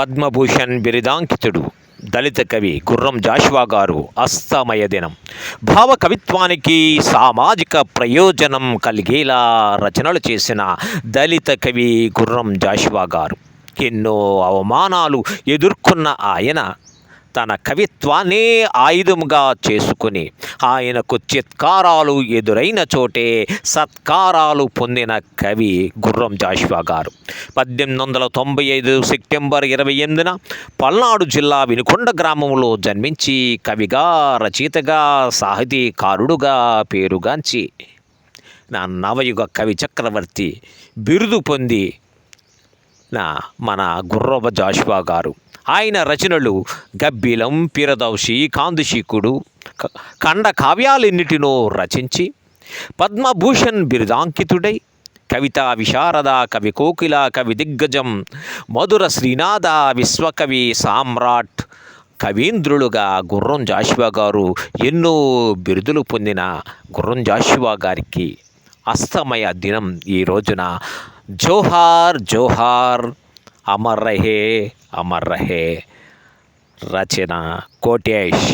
పద్మభూషణ్ బిరుదాంకితుడు దళిత కవి గుర్రం జాషువా గారు అస్తమయ దినం. భావ కవిత్వానికి సామాజిక ప్రయోజనం కలిగేలా రచనలు చేసిన దళిత కవి గుర్రం జాషువా గారు. ఎన్నో అవమానాలు ఎదుర్కొన్న ఆయన తన కవిత్వాన్నే ఆయుధముగా చేసుకుని ఆయనకు చిత్కారాలు ఎదురైన చోటే సత్కారాలు పొందిన కవి గుర్రం జాషువా గారు. పద్దెనిమిది వందల తొంభై ఐదు సెప్టెంబర్ ఇరవై ఎనిమిదిన పల్నాడు జిల్లా వినుకొండ గ్రామంలో జన్మించి కవిగా రచయితగా సాహితీకారుడుగా పేరుగాంచి నా నవయుగ కవి చక్రవర్తి బిరుదు పొంది నా మన గుర్రవ జాషువా గారు. ఆయన రచనలు గబ్బిలం పిరదౌషి కాందుశీకుడు ఖండ కావ్యాలెన్నిటినో రచించి పద్మభూషణ్ బిరుదాంకితుడై కవితా విశారద కవి కోకిల కవి దిగ్గజం మధుర శ్రీనాథ విశ్వకవి సామ్రాట్ కవీంద్రులుగా గుర్రం జాషువా గారు ఎన్నో బిరుదులు పొందిన గుర్రం జాషువా గారికి అస్తమయ దినం ఈ రోజున. జోహార్ జోహార్. అమర్ రహే అమర్ రహే. రచన కోటేష్